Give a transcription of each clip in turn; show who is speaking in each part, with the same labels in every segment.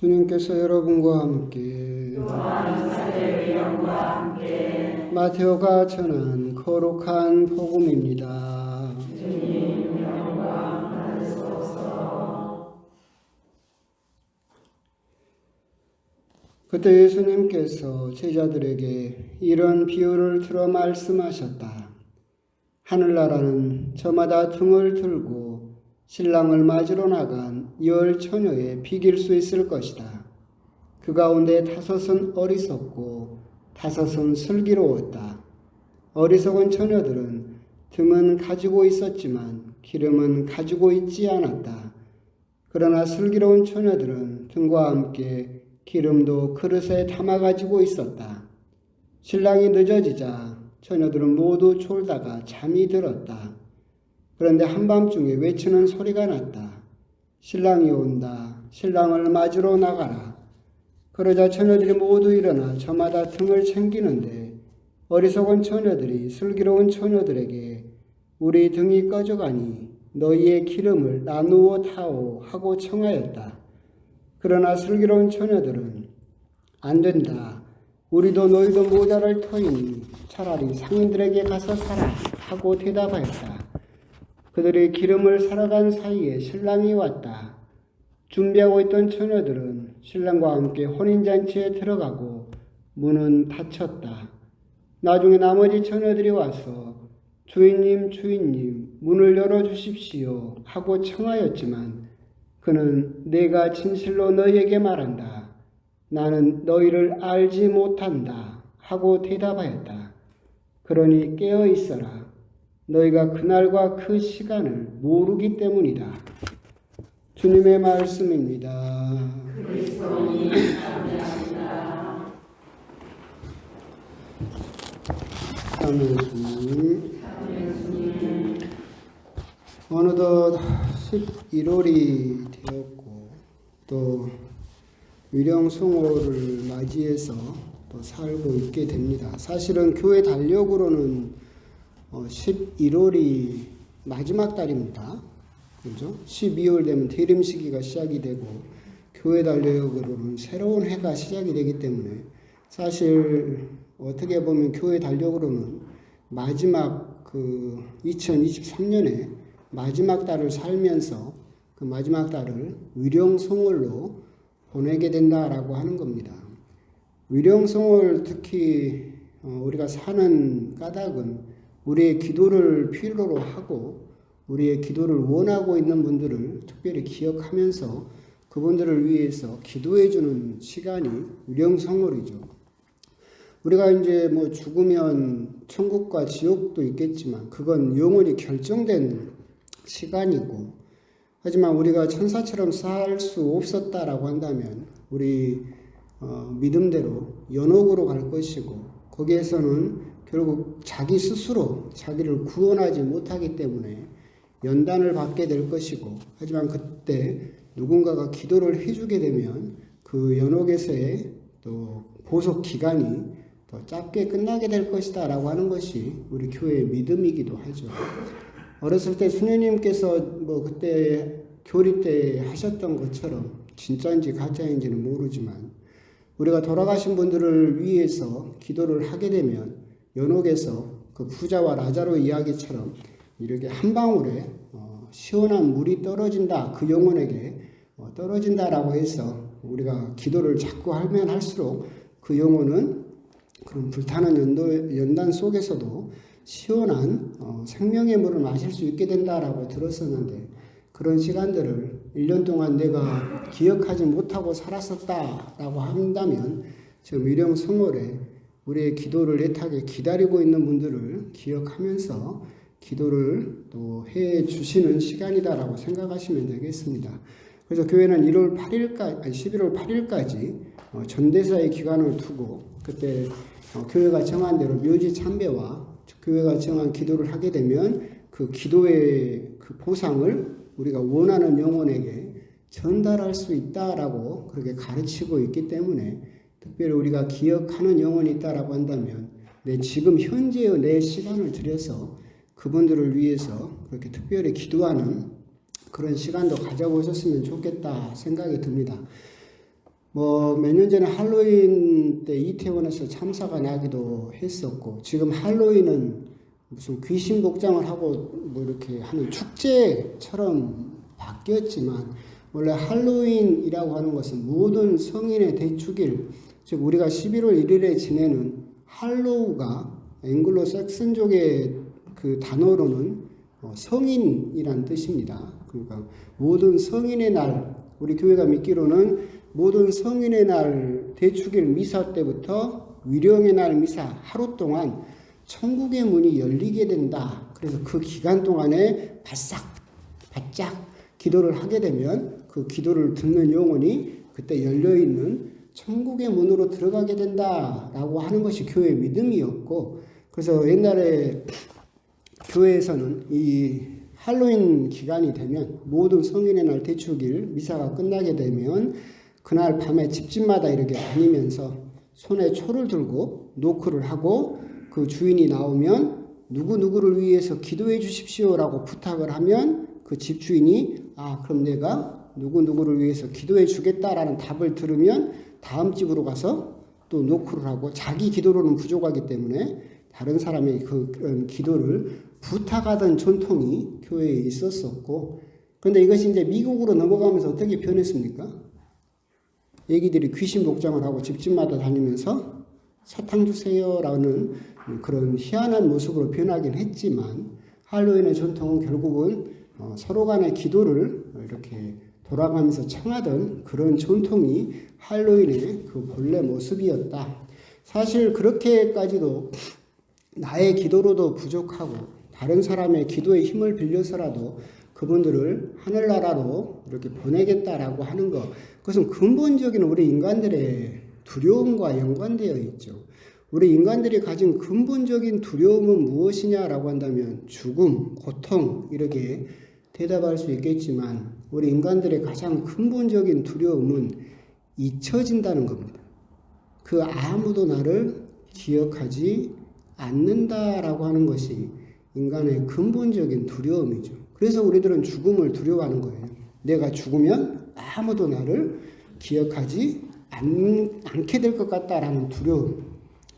Speaker 1: 주님께서 여러분과 함께 마테오가 전한 거룩한 복음입니다. 그때 예수님께서 제자들에게 이런 비유를 들어 말씀하셨다. 하늘나라는 저마다 등을 들고 신랑을 맞으러 나간 열 처녀에 비길 수 있을 것이다. 그 가운데 다섯은 어리석고 다섯은 슬기로웠다. 어리석은 처녀들은 등은 가지고 있었지만 기름은 가지고 있지 않았다. 그러나 슬기로운 처녀들은 등과 함께 기름도 그릇에 담아 가지고 있었다. 신랑이 늦어지자 처녀들은 모두 졸다가 잠이 들었다. 그런데 한밤중에 외치는 소리가 났다. 신랑이 온다. 신랑을 맞으러 나가라. 그러자 처녀들이 모두 일어나 저마다 등을 챙기는데 어리석은 처녀들이 슬기로운 처녀들에게 우리 등이 꺼져가니 너희의 기름을 나누어 타오 하고 청하였다. 그러나 슬기로운 처녀들은 안 된다. 우리도 너희도 모자를 터이니 차라리 상인들에게 가서 사라 하고 대답하였다. 그들의 기름을 사러 간 사이에 신랑이 왔다. 준비하고 있던 처녀들은 신랑과 함께 혼인잔치에 들어가고 문은 닫혔다. 나중에 나머지 처녀들이 와서 주인님, 주인님, 문을 열어주십시오 하고 청하였지만 그는 내가 진실로 너희에게 말한다. 나는 너희를 알지 못한다 하고 대답하였다. 그러니 깨어 있어라. 너희가 그날과 그 시간을 모르기 때문이다. 주님의 말씀입니다. 주님. 어느덧 11월이 되었고 또 위령성호를 맞이해서 또 살고 있게 됩니다. 사실은 교회 달력으로는 11월이 마지막 달입니다. 그죠? 12월 되면 대림 시기가 시작이 되고 교회 달력으로는 새로운 해가 시작이 되기 때문에 사실 어떻게 보면 교회 달력으로는 마지막 그 2023년에 마지막 달을 살면서 그 마지막 달을 위령성월로 보내게 된다라고 하는 겁니다. 위령성월 특히 어, 우리가 사는 까닭은 우리의 기도를 필요로 하고 우리의 기도를 원하고 있는 분들을 특별히 기억하면서 그분들을 위해서 기도해 주는 시간이 위령성월이죠. 우리가 이제 뭐 죽으면 천국과 지옥도 있겠지만 그건 영원히 결정된 시간이고 하지만 우리가 천사처럼 살 수 없었다라고 한다면 우리 어, 믿음대로 연옥으로 갈 것이고 거기에서는 결국 자기 스스로 자기를 구원하지 못하기 때문에 연단을 받게 될 것이고 하지만 그때 누군가가 기도를 해주게 되면 그 연옥에서의 또 보석 기간이 더 짧게 끝나게 될 것이다 라고 하는 것이 우리 교회의 믿음이기도 하죠. 어렸을 때 수녀님께서 뭐 그때 교리 때 하셨던 것처럼 진짜인지 가짜인지는 모르지만 우리가 돌아가신 분들을 위해서 기도를 하게 되면 연옥에서 그 부자와 라자로 이야기처럼 이렇게 한 방울에 어, 시원한 물이 떨어진다 그 영혼에게 어, 떨어진다라고 해서 우리가 기도를 자꾸 하면 할수록 그 영혼은 그런 불타는 연도, 연단 속에서도 시원한 어, 생명의 물을 마실 수 있게 된다라고 들었었는데 그런 시간들을 1년 동안 내가 기억하지 못하고 살았었다라고 한다면 지금 위령 성월에 우리의 기도를 애타게 기다리고 있는 분들을 기억하면서 기도를 또 해 주시는 시간이다라고 생각하시면 되겠습니다. 그래서 교회는 1월 8일까지, 아니 11월 8일까지 어, 전대사의 기간을 두고 그때 어, 교회가 정한 대로 묘지 참배와 교회가 정한 기도를 하게 되면 그 기도의 그 보상을 우리가 원하는 영혼에게 전달할 수 있다라고 그렇게 가르치고 있기 때문에 특별히 우리가 기억하는 영혼이 있다라고 한다면 내 지금 현재의 내 시간을 들여서 그분들을 위해서 그렇게 특별히 기도하는 그런 시간도 가져보셨으면 좋겠다 생각이 듭니다. 뭐 몇 년 전에 할로윈 때 이태원에서 참사가 나기도 했었고 지금 할로윈은 무슨 귀신 복장을 하고 뭐 이렇게 하는 축제처럼 바뀌었지만 원래 할로윈이라고 하는 것은 모든 성인의 대축일 즉 우리가 11월 1일에 지내는 할로우가 앵글로 색슨족의 그 단어로는 어, 성인이란 뜻입니다. 그러니까 모든 성인의 날 우리 교회가 믿기로는 모든 성인의 날 대축일 미사 때부터 위령의 날 미사 하루 동안 천국의 문이 열리게 된다. 그래서 그 기간 동안에 바싹 바짝 기도를 하게 되면 그 기도를 듣는 영혼이 그때 열려 있는 천국의 문으로 들어가게 된다라고 하는 것이 교회의 믿음이었고 그래서 옛날에 교회에서는 이 할로윈 기간이 되면 모든 성인의 날 대축일 미사가 끝나게 되면 그날 밤에 집집마다 이렇게 다니면서 손에 초를 들고 노크를 하고 그 주인이 나오면 누구 누구를 위해서 기도해 주십시오라고 부탁을 하면 그 집주인이 아 그럼 내가 누구 누구를 위해서 기도해 주겠다라는 답을 들으면 다음 집으로 가서 또 노크를 하고 자기 기도로는 부족하기 때문에 다른 사람의 그 그런 기도를 부탁하던 전통이 교회에 있었었고 그런데 이것이 이제 미국으로 넘어가면서 어떻게 변했습니까? 애기들이 귀신 복장을 하고 집집마다 다니면서 사탕 주세요라는 그런 희한한 모습으로 변하긴 했지만 할로윈의 전통은 결국은 어, 서로 간의 기도를 이렇게 돌아가면서 청하던 그런 전통이 할로윈의 그 본래 모습이었다. 사실 그렇게까지도 나의 기도로도 부족하고 다른 사람의 기도의 힘을 빌려서라도 그분들을 하늘나라로 이렇게 보내겠다라고 하는 것 그것은 근본적인 우리 인간들의 두려움과 연관되어 있죠. 우리 인간들이 가진 근본적인 두려움은 무엇이냐라고 한다면 죽음, 고통 이렇게 대답할 수 있겠지만 우리 인간들의 가장 근본적인 두려움은 잊혀진다는 겁니다. 그 아무도 나를 기억하지 않는다라고 하는 것이 인간의 근본적인 두려움이죠. 그래서 우리들은 죽음을 두려워하는 거예요. 내가 죽으면 아무도 나를 기억하지 않, 않게 될 것 같다라는 두려움.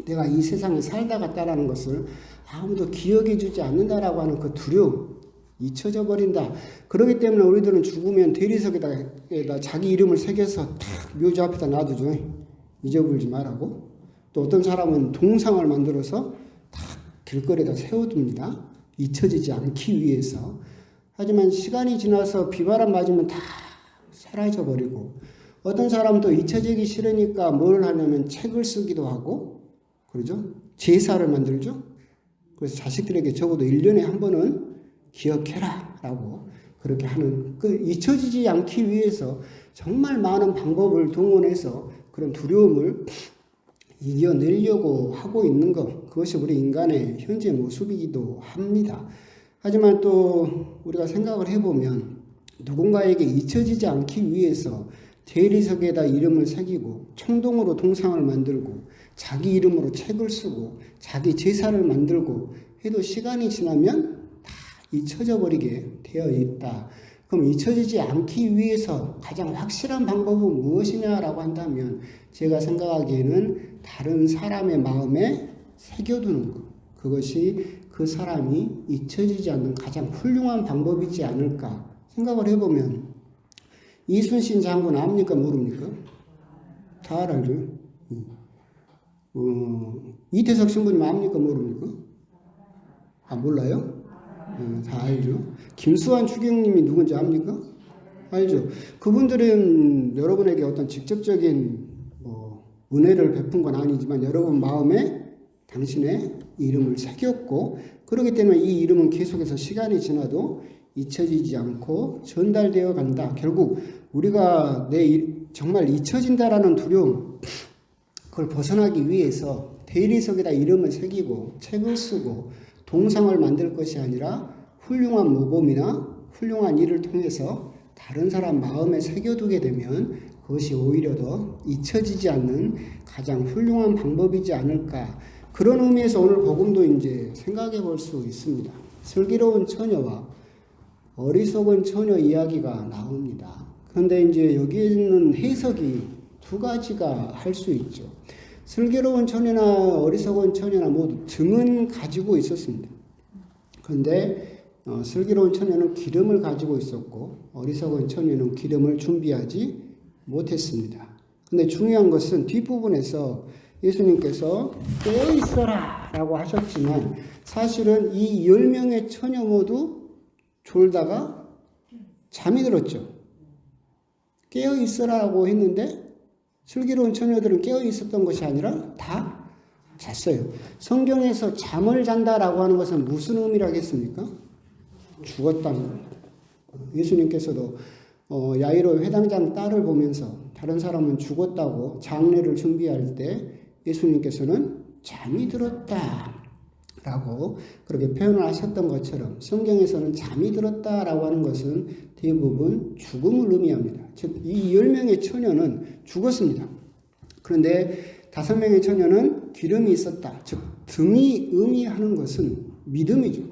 Speaker 1: 내가 이 세상에 살다 갔다라는 것을 아무도 기억해 주지 않는다라고 하는 그 두려움. 잊혀져 버린다. 그렇기 때문에 우리들은 죽으면 대리석에다 자기 이름을 새겨서 탁 묘지 앞에다 놔두죠. 잊어버리지 말라고. 또 어떤 사람은 동상을 만들어서 탁 길거리에다 세워둡니다. 잊혀지지 않기 위해서. 하지만 시간이 지나서 비바람 맞으면 다 사라져 버리고 어떤 사람은 또 잊혀지기 싫으니까 뭘 하냐면 책을 쓰기도 하고 그러죠? 제사를 만들죠? 그래서 자식들에게 적어도 1년에 한 번은 기억해라 라고 그렇게 하는 그 잊혀지지 않기 위해서 정말 많은 방법을 동원해서 그런 두려움을 이겨내려고 하고 있는 것 그것이 우리 인간의 현재 모습이기도 합니다. 하지만 또 우리가 생각을 해보면 누군가에게 잊혀지지 않기 위해서 대리석에다 이름을 새기고 총동으로 동상을 만들고 자기 이름으로 책을 쓰고 자기 제사를 만들고 해도 시간이 지나면 다 잊혀져 버리게 되어 있다. 그럼 잊혀지지 않기 위해서 가장 확실한 방법은 무엇이냐라고 한다면 제가 생각하기에는 다른 사람의 마음에 새겨두는 것. 그것이 그 사람이 잊혀지지 않는 가장 훌륭한 방법이지 않을까 생각을 해보면 이순신 장군 압니까 모릅니까? 다 알죠. 어, 이태석 신부님 압니까 모릅니까? 아 몰라요? 어, 다 알죠. 김수환 추경님이 누군지 압니까? 알죠. 그분들은 여러분에게 어떤 직접적인 뭐 은혜를 베푼 건 아니지만 여러분 마음에 당신의 이름을 새겼고 그렇기 때문에 이 이름은 계속해서 시간이 지나도 잊혀지지 않고 전달되어 간다. 결국 우리가 내 정말 잊혀진다라는 두려움 그걸 벗어나기 위해서 대리석에다 이름을 새기고 책을 쓰고 동상을 만들 것이 아니라 훌륭한 모범이나 훌륭한 일을 통해서 다른 사람 마음에 새겨두게 되면 그것이 오히려 더 잊혀지지 않는 가장 훌륭한 방법이지 않을까. 그런 의미에서 오늘 복음도 이제 생각해 볼 수 있습니다. 슬기로운 처녀와 어리석은 처녀 이야기가 나옵니다. 그런데 이제 여기 있는 해석이 두 가지가 할 수 있죠. 슬기로운 처녀나 어리석은 처녀나 모두 등은 가지고 있었습니다. 그런데 어, 슬기로운 처녀는 기름을 가지고 있었고 어리석은 처녀는 기름을 준비하지 못했습니다. 근데 중요한 것은 뒷부분에서 예수님께서 깨어 있어라 라고 하셨지만 사실은 이 10명의 처녀 모두 졸다가 잠이 들었죠. 깨어 있어라고 했는데 슬기로운 처녀들은 깨어 있었던 것이 아니라 다 잤어요. 성경에서 잠을 잔다라고 하는 것은 무슨 의미라겠습니까? 죽었다는 겁니다. 예수님께서도 어, 야이로 회당장 딸을 보면서 다른 사람은 죽었다고 장례를 준비할 때 예수님께서는 잠이 들었다. 라고 그렇게 표현을 하셨던 것처럼 성경에서는 잠이 들었다라고 하는 것은 대부분 죽음을 의미합니다. 즉, 이 10명의 처녀는 죽었습니다. 그런데 다섯 명의 처녀는 기름이 있었다. 즉, 등이 의미하는 것은 믿음이죠.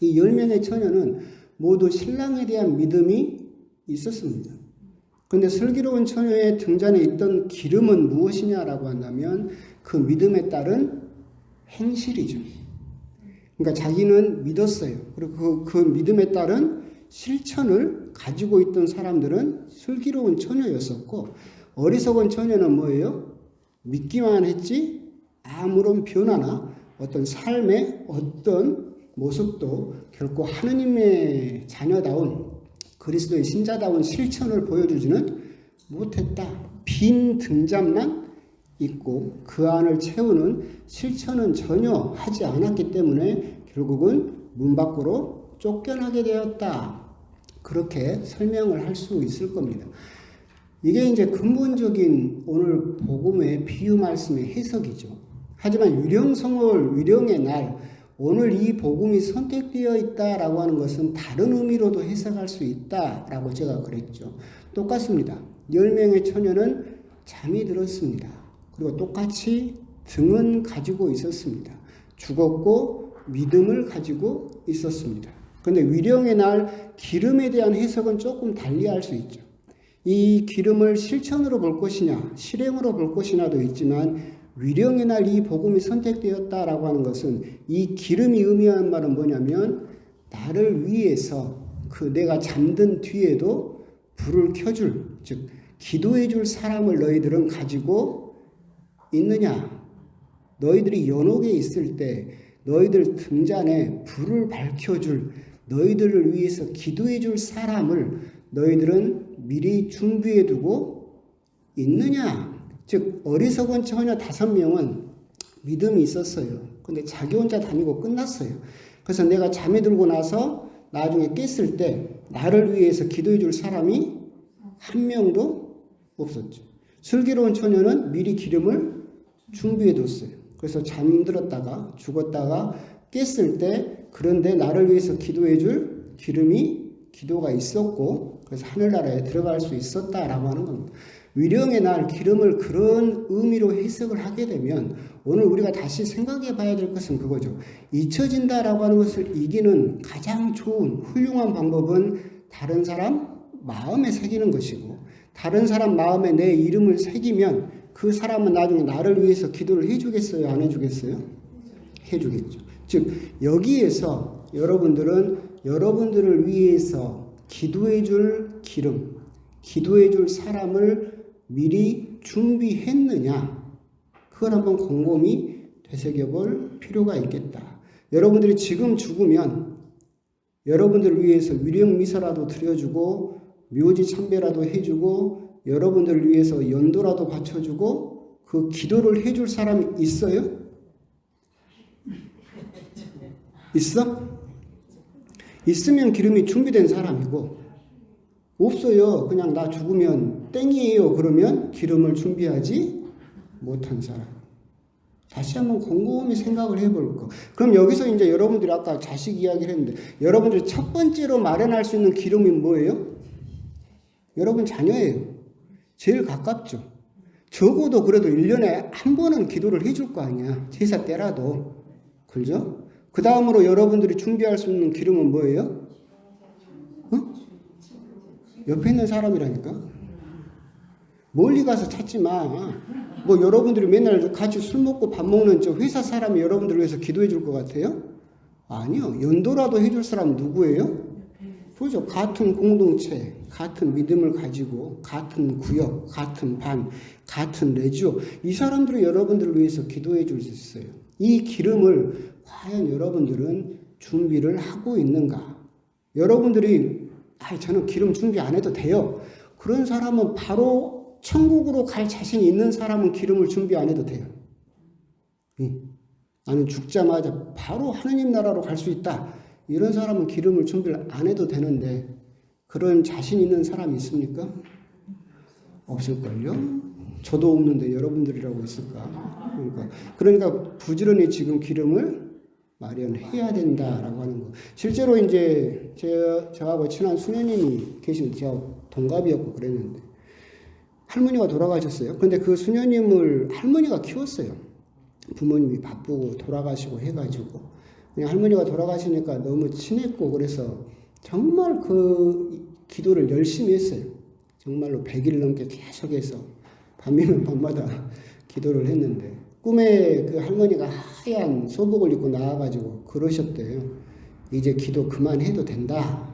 Speaker 1: 이 10명의 처녀는 모두 신랑에 대한 믿음이 있었습니다. 그런데 슬기로운 처녀의 등잔에 있던 기름은 무엇이냐라고 한다면 그 믿음에 따른 행실이죠. 그러니까 자기는 믿었어요. 그리고 그, 그 믿음에 따른 실천을 가지고 있던 사람들은 슬기로운 처녀였었고 어리석은 처녀는 뭐예요? 믿기만 했지 아무런 변화나 어떤 삶의 어떤 모습도 결코 하느님의 자녀다운 그리스도의 신자다운 실천을 보여주지는 못했다. 빈 등잔만 있고 그 안을 채우는 실천은 전혀 하지 않았기 때문에 결국은 문 밖으로 쫓겨나게 되었다. 그렇게 설명을 할 수 있을 겁니다. 이게 이제 근본적인 오늘 복음의 비유 말씀의 해석이죠. 하지만 위령성월 위령의 날 오늘 이 복음이 선택되어 있다라고 하는 것은 다른 의미로도 해석할 수 있다라고 제가 그랬죠. 똑같습니다. 10명의 처녀는 잠이 들었습니다. 그리고 똑같이 등은 가지고 있었습니다. 죽었고 믿음을 가지고 있었습니다. 그런데 위령의 날 기름에 대한 해석은 조금 달리 할 수 있죠. 이 기름을 실천으로 볼 것이냐, 실행으로 볼 것이냐도 있지만 위령의 날 이 복음이 선택되었다라고 하는 것은 이 기름이 의미하는 말은 뭐냐면 나를 위해서 그 내가 잠든 뒤에도 불을 켜줄 즉 기도해 줄 사람을 너희들은 가지고 있느냐? 너희들이 연옥에 있을 때 너희들 등잔에 불을 밝혀줄 너희들을 위해서 기도해 줄 사람을 너희들은 미리 준비해 두고 있느냐? 즉 어리석은 처녀 다섯 명은 믿음이 있었어요. 근데 자기 혼자 다니고 끝났어요. 그래서 내가 잠에 들고 나서 나중에 깼을 때 나를 위해서 기도해 줄 사람이 한 명도 없었죠. 슬기로운 처녀는 미리 기름을 준비해 뒀어요. 그래서 잠들었다가 죽었다가 깼을 때 그런데 나를 위해서 기도해 줄 기름이 기도가 있었고 그래서 하늘나라에 들어갈 수 있었다라고 하는 겁니다. 위령의 날 기름을 그런 의미로 해석을 하게 되면 오늘 우리가 다시 생각해 봐야 될 것은 그거죠. 잊혀진다라고 하는 것을 이기는 가장 좋은 훌륭한 방법은 다른 사람 마음에 새기는 것이고 다른 사람 마음에 내 이름을 새기면 그 사람은 나중에 나를 위해서 기도를 해주겠어요? 안 해주겠어요? 해주겠죠. 즉, 여기에서 여러분들은 여러분들을 위해서 기도해 줄 기름, 기도해 줄 사람을 미리 준비했느냐? 그걸 한번 곰곰이 되새겨 볼 필요가 있겠다. 여러분들이 지금 죽으면 여러분들을 위해서 위령 미사라도 드려주고 묘지 참배라도 해주고 여러분들을 위해서 연도라도 바쳐주고 그 기도를 해줄 사람이 있어요? 있어? 있으면 기름이 준비된 사람이고 없어요. 그냥 나 죽으면 땡이에요. 그러면 기름을 준비하지 못한 사람. 다시 한번 곰곰이 생각을 해볼 거. 그럼 여기서 이제 여러분들이 아까 자식 이야기를 했는데 여러분들이 첫 번째로 마련할 수 있는 기름이 뭐예요? 여러분 자녀예요. 제일 가깝죠. 적어도 그래도 1년에 한 번은 기도를 해줄 거 아니야. 제사 때라도. 그죠? 그 다음으로 여러분들이 준비할 수 있는 기름은 뭐예요? 어? 옆에 있는 사람이라니까. 멀리 가서 찾지 마. 뭐 여러분들이 맨날 같이 술 먹고 밥 먹는 저 회사 사람이 여러분들을 위해서 기도해 줄 것 같아요? 아니요. 연도라도 해줄 사람 누구예요? 그죠. 같은 공동체, 같은 믿음을 가지고, 같은 구역, 같은 반, 같은 레지오. 이 사람들이 여러분들을 위해서 기도해 줄 수 있어요. 이 기름을 과연 여러분들은 준비를 하고 있는가? 여러분들이, 아, 저는 기름 준비 안 해도 돼요. 그런 사람은 바로 천국으로 갈 자신이 있는 사람은 기름을 준비 안 해도 돼요. 예. 나는 죽자마자 바로 하느님 나라로 갈 수 있다. 이런 사람은 기름을 준비를 안 해도 되는데 그런 자신 있는 사람이 있습니까? 없을걸요? 저도 없는데 여러분들이라고 있을까? 그러니까 그러니까 부지런히 지금 기름을 마련해야 된다라고 하는 거. 실제로 이제 제 저하고 친한 수녀님이 계신 제가 동갑이었고 그랬는데 할머니가 돌아가셨어요. 근데 그 수녀님을 할머니가 키웠어요. 부모님이 바쁘고 돌아가시고 해가지고 그냥 할머니가 돌아가시니까 너무 친했고 그래서 정말 그 기도를 열심히 했어요. 정말로 100일 넘게 계속해서 밤이면 밤마다 기도를 했는데 꿈에 그 할머니가 하얀 소복을 입고 나와가지고 그러셨대요. 이제 기도 그만해도 된다.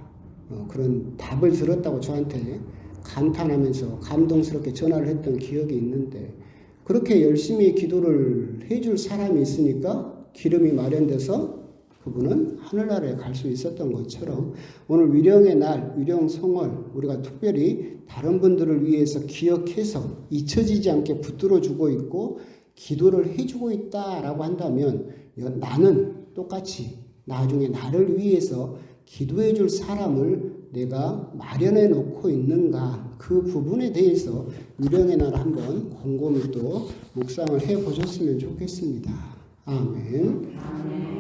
Speaker 1: 어, 그런 답을 들었다고 저한테 감탄하면서 감동스럽게 전화를 했던 기억이 있는데 그렇게 열심히 기도를 해줄 사람이 있으니까 기름이 마련돼서 그분은 하늘나라에 갈 수 있었던 것처럼 오늘 위령의 날, 위령 성월 우리가 특별히 다른 분들을 위해서 기억해서 잊혀지지 않게 붙들어 주고 있고 기도를 해주고 있다라고 한다면 나는 똑같이 나중에 나를 위해서 기도해 줄 사람을 내가 마련해 놓고 있는가 그 부분에 대해서 위령의 날 한번 곰곰이 또 묵상을 해 보셨으면 좋겠습니다. 아멘.